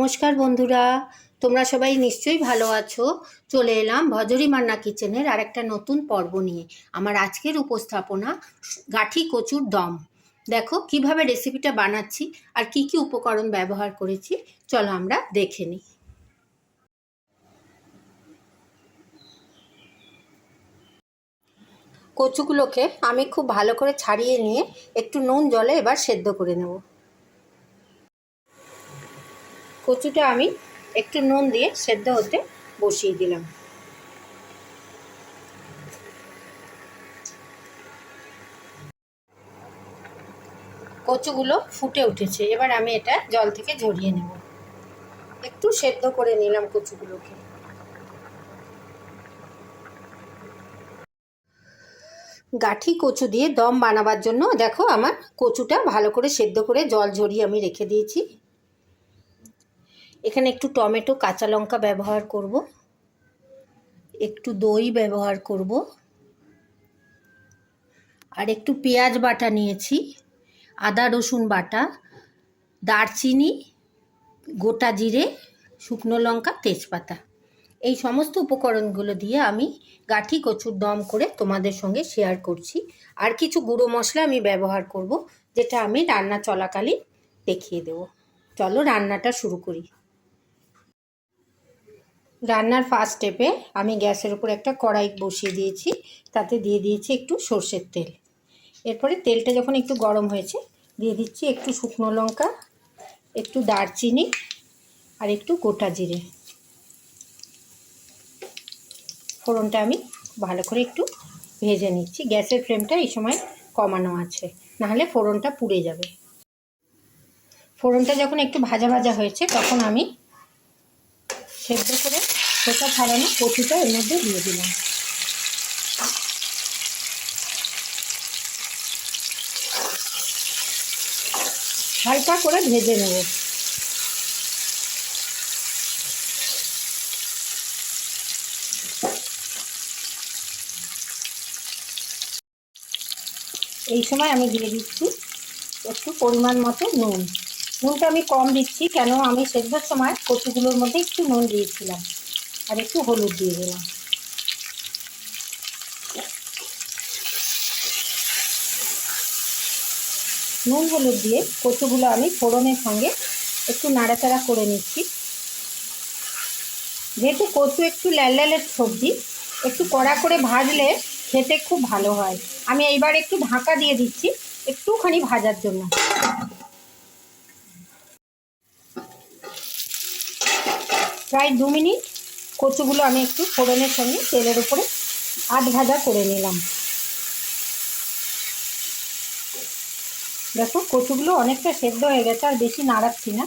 নমস্কার বন্ধুরা, তোমরা সবাই নিশ্চয়ই ভালো আছো। চলে এলাম ভজরি মান্না কিচেনের আর একটা নতুন পর্ব নিয়ে। আমার আজকের উপস্থাপনা গাঠি কচুর দম। দেখো, কীভাবে রেসিপিটা বানাচ্ছি আর কি কি উপকরণ ব্যবহার করেছি, চলো আমরা দেখে নিই। কচুগুলোকে আমি খুব ভালো করে ছাড়িয়ে নিয়ে একটু নুন, জলে এবার সেদ্ধ করে নেব। কচুটা আমি একটু নুন দিয়ে সেদ্ধ হতে বসিয়ে দিলাম। কচুগুলো ফুটে উঠেছে, এবার আমি এটা জল থেকে ঝরিয়ে নেব। একটু সেদ্ধ করে নিলাম কচুগুলোকে। গাঠি কচু দিয়ে দম বানাবার জন্য দেখো আমার কচুটা ভালো করে সেদ্ধ করে জল ঝরিয়ে আমি রেখে দিয়েছি। এখানে একটু টমেটো, কাঁচা লঙ্কা ব্যবহার করব। একটু দই ব্যবহার করব। আর একটু পেঁয়াজ বাটা নিয়েছি, আদা, রসুন বাটা, দারচিনি, গোটা জিরে, শুকনো লঙ্কা, তেজপাতা। এই সমস্ত উপকরণগুলো দিয়ে আমি গাঠি, কচুর দম করে তোমাদের সঙ্গে শেয়ার করছি। আর কিছু গুঁড়ো মশলা আমি ব্যবহার করব, যেটা আমি রান্না চলাকালীন দেখিয়ে দেব। চলো রান্নাটা শুরু করি। রান্নার ফার্স্ট স্টেপে আমি গ্যাসের উপর একটা কড়াই বসিয়ে দিয়েছি, তাতে দিয়ে দিয়েছি একটু সর্ষের তেল। এরপরে তেলটা যখন একটু গরম হয়েছে, দিয়ে দিচ্ছি একটু শুকনো লঙ্কা, একটু দারচিনি আর একটু গোটা জিরে। ফোড়নটা আমি ভালো করে একটু ভেজে নিচ্ছি। গ্যাসের ফ্লেমটা এই সময় কমানো আছে, নাহলে ফোড়নটা পুড়ে যাবে। ফোড়নটা যখন একটু ভাজা ভাজা হয়েছে, তখন আমি সেদ্ধ করে খোসা ছাড়ানো কচুটা এর মধ্যে দিয়ে দিলাম। হালকা করে ভেজে নেব। এই সময় আমি দিয়ে দিচ্ছি একটু পরিমাণ মতো নুন। নুনটা আমি কম দিচ্ছি, কেন আমি সেদ্ধর সময় কচুগুলোর মধ্যে একটু নুন দিয়েছিলাম। আর একটু হলুদ দিয়ে দিলাম। নুন হলুদ দিয়ে কচুগুলো আমি ফোড়নের সঙ্গে একটু নাড়াচাড়া করে নিচ্ছি। যেহেতু কচু একটু ল্যাল ল্যালের সবজি, একটু কড়া করে ভাজলে খেতে খুব ভালো হয়। আমি এইবার একটু ঢাকা দিয়ে দিচ্ছি, একটুখানি ভাজার জন্য। প্রায় দু মিনিট কচুগুলো আমি একটু ফোড়নের সঙ্গে তেলের উপরে আধ ভাজা করে নিলাম। দেখো, কচুগুলো অনেকটা সেদ্ধ হয়ে গেছে, আর বেশি নাড়াচ্ছি না।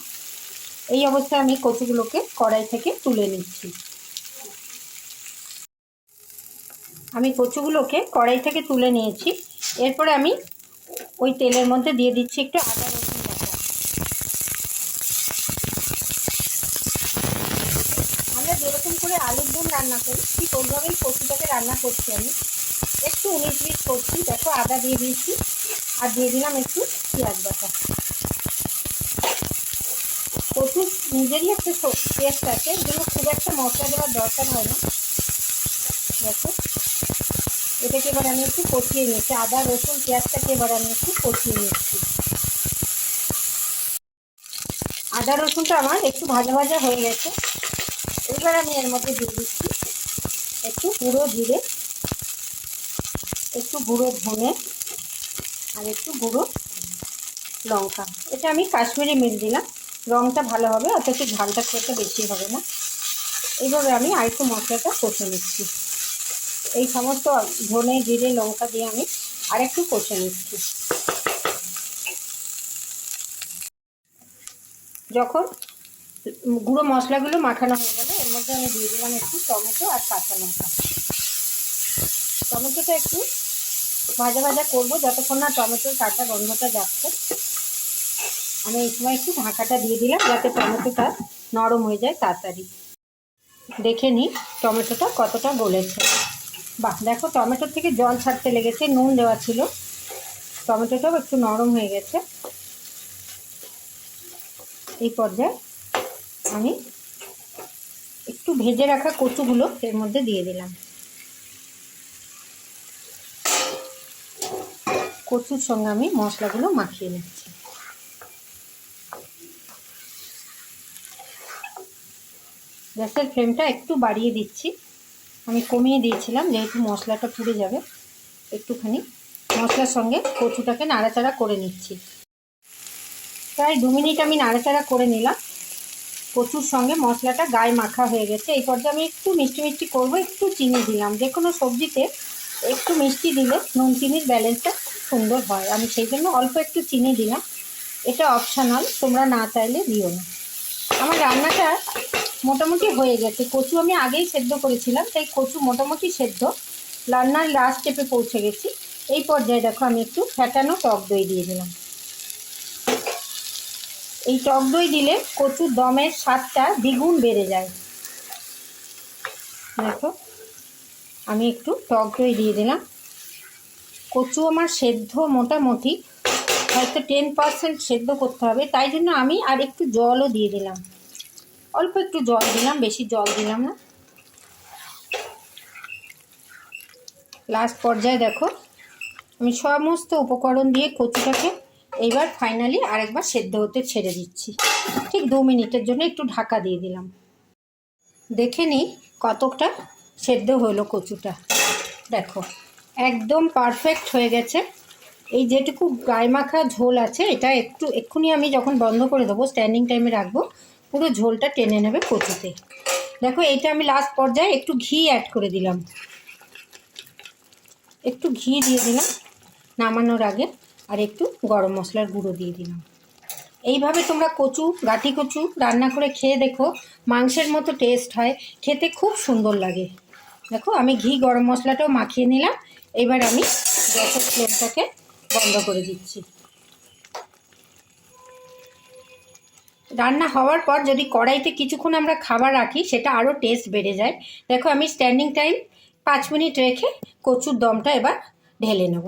এই অবস্থায় আমি কচুগুলোকে কড়াই থেকে তুলে নিচ্ছি। আমি কচুগুলোকে কড়াই থেকে তুলে নিয়েছি। এরপরে আমি ওই তেলের মধ্যে দিয়ে দিচ্ছি একটু আদা রসুন বাটা আমরা যেরকম করে আলুর দম রান্না করি। ঠিক ওইভাবেই কচুটাকে রান্না করছি আমি। একটু উনিশ বিশ করছি, দেখো আদা দিয়ে দিয়েছি। আর দিয়ে দিলাম একটু পেঁয়াজ বাটা। কচু নিজেরই একটা টেস্ট আছে, এই জন্য খুব একটা মশলা দেওয়ার দরকার হয় না। দেখো, এটাকে এবার আমি একটু কষিয়ে নিচ্ছি আদা, রসুন, পেঁয়াজটাকে এবার আমি একটু কষিয়ে নিচ্ছি আদা, রসুনটা আমার একটু ভাজা ভাজা হয়ে গেছে। এবার আমি এর মধ্যে দিয়ে দিচ্ছি একটু গুঁড়ো জিরে, একটু গুঁড়ো ধনে আর একটু গুঁড়ো লঙ্কা। এটা আমি কাশ্মীরি মিল দিলাম রঙটা ভালো হবে, অথচ ঝালটা খেতে বেশি হবে না। এইভাবে আমি আরেকটু মশলাটা কষে নিচ্ছি। এই সমস্ত ধনে, জিরে, লঙ্কা দিয়ে আমি আরেকটু কষে নিচ্ছি। যখন গুঁড়ো মশলাগুলো মাখানো হয়ে মধ্যে আমি দিয়ে দিলাম একটু টমেটো আর কাঁচা লঙ্কা। টমেটোটা একটু ভাজা ভাজা করব, যতক্ষণ না টমেটোর কাঁচা গন্ধটা যাচ্ছে। আমি এই সময় একটু ঢাকাটা দিয়ে দিলাম, যাতে টমেটোটা নরম হয়ে যায় তাড়াতাড়ি। দেখে নিই টমেটোটা কতটা গলেছে। বাহ, দেখো টমেটোর থেকে জল ছাড়তে লেগেছে, নুন দেওয়া ছিল। টমেটোটাও একটু নরম হয়ে গেছে। এই পর্যায়ে আমি একটু ভেজে রাখা কচুগুলো এর মধ্যে দিয়ে দিলাম। কচুর সঙ্গে আমি মশলাগুলো মাখিয়ে নিচ্ছি। গ্যাসের ফ্লেমটা একটু বাড়িয়ে দিচ্ছি। আমি কমিয়ে দিয়েছিলাম, যেহেতু মশলাটা পুড়ে যাবে, একটুখানি। মশলার সঙ্গে কচুটাকে নাড়াচাড়া করে নিচ্ছি। প্রায় দু মিনিট আমি নাড়াচাড়া করে নিলাম। কচুর সঙ্গে মশলাটা গায়ে মাখা হয়ে গেছে। এই পর্যায়ে আমি একটু মিষ্টি মিষ্টি করব, একটু চিনি দিলাম। যে কোনো সবজিতে একটু মিষ্টি দিলে নুন চিনির ব্যালেন্সটা সুন্দর হয়। আমি সেই জন্য অল্প একটু চিনি দিলাম। এটা অপশানাল তোমরা না চাইলে দিও না। আমার রান্নাটা মোটামুটি হয়ে গেছে। কচু আমি আগেই সেদ্ধ করেছিলাম, তাই কচু মোটামুটি সেদ্ধ। রান্নার লাস্ট স্টেপে পৌঁছে গেছি। এই পর্যায়ে দেখো আমি একটু ফ্যাটানো টক দই দিয়ে দিলাম। এই টক দই দিলে কচুর দমের স্বাদটা দ্বিগুণ বেড়ে যায়। দেখো, আমি একটু টক দই দিয়ে দিলাম। কচু আমার সেদ্ধ মোটামুটি, হয়তো টেন পার্সেন্ট সেদ্ধ করতে হবে, তাই জন্য আমি আর একটু জলও দিয়ে দিলাম। অল্প একটু জল দিলাম, বেশি জল দিলাম না। লাস্ট পর্যায়ে দেখো, আমি সমস্ত উপকরণ দিয়ে কচুটাকে এইবার ফাইনালি আরেকবার সেদ্ধ হতে ছেড়ে দিচ্ছি। ঠিক দু মিনিটের জন্য একটু ঢাকা দিয়ে দিলাম। দেখে নিই কতটা সেদ্ধ হলো কচুটা। দেখো, একদম পারফেক্ট হয়ে গেছে। এই যেটুকু গায়ে মাখা ঝোল আছে, এটা একটু এক্ষুনি আমি যখন বন্ধ করে দেবো স্ট্যান্ডিং টাইমে রাখব, পুরো ঝোলটা টেনে নেবে কচুতে। দেখো, এইটা আমি লাস্ট পর্যায়ে একটু ঘি অ্যাড করে দিলাম। একটু ঘি দিয়ে দিলাম, নামানোর আগে। আর একটু গরম মশলার গুঁড়ো দিয়ে দিলাম। এইভাবে তোমরা কচু, গাঠি কচু রান্না করে খেয়ে দেখো, মাংসের মতো টেস্ট হয়, খেতে খুব সুন্দর লাগে। দেখো, আমি ঘি, গরম মশলাটাও মাখিয়ে নিলাম, এবার আমি গ্যাসের ফ্লেমটাকে বন্ধ করে দিচ্ছি। রান্না হওয়ার পর যদি কড়াইতে কিছুক্ষণ আমরা খাবার রাখি, সেটা আরও টেস্ট বেড়ে যায়। দেখো, আমি স্ট্যান্ডিং টাইম পাঁচ মিনিট রেখে কচুর দমটা এবার ঢেলে নেব।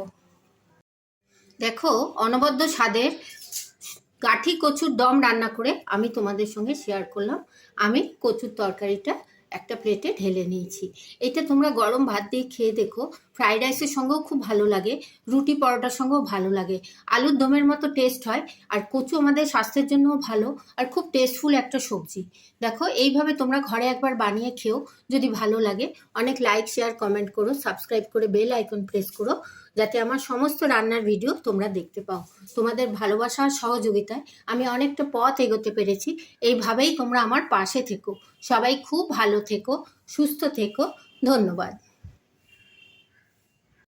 দেখো, অনবদ্য স্বাদের কাঠি কচুর দম রান্না করে আমি তোমাদের সঙ্গে শেয়ার করলাম। আমি কচুর তরকারিটা একটা প্লেটে ঢেলে নিয়েছি। এটা তোমরা গরম ভাত দিয়ে খেয়ে দেখো। ফ্রাইড রাইসের সঙ্গেও খুব ভালো লাগে, রুটি পরোটার সঙ্গেও ভালো লাগে। আলুর দমের মতো টেস্ট হয়, আর কচু আমাদের স্বাস্থ্যের জন্যও ভালো, আর খুব টেস্টফুল একটা সবজি। দেখো, এইভাবে তোমরা ঘরে একবার বানিয়ে খেও, যদি ভালো লাগে। অনেক লাইক শেয়ার কমেন্ট করো সাবস্ক্রাইব করে বেল আইকন প্রেস করো, যাতে আমার সমস্ত রান্নার ভিডিও তোমরা দেখতে পাও। তোমাদের ভালোবাসা আর সহযোগিতায় আমি অনেকটা পথ এগোতে পেরেছি। এইভাবেই তোমরা আমার পাশে থেকো। সবাই খুব ভালো থেকো সুস্থ থেকো ধন্যবাদ।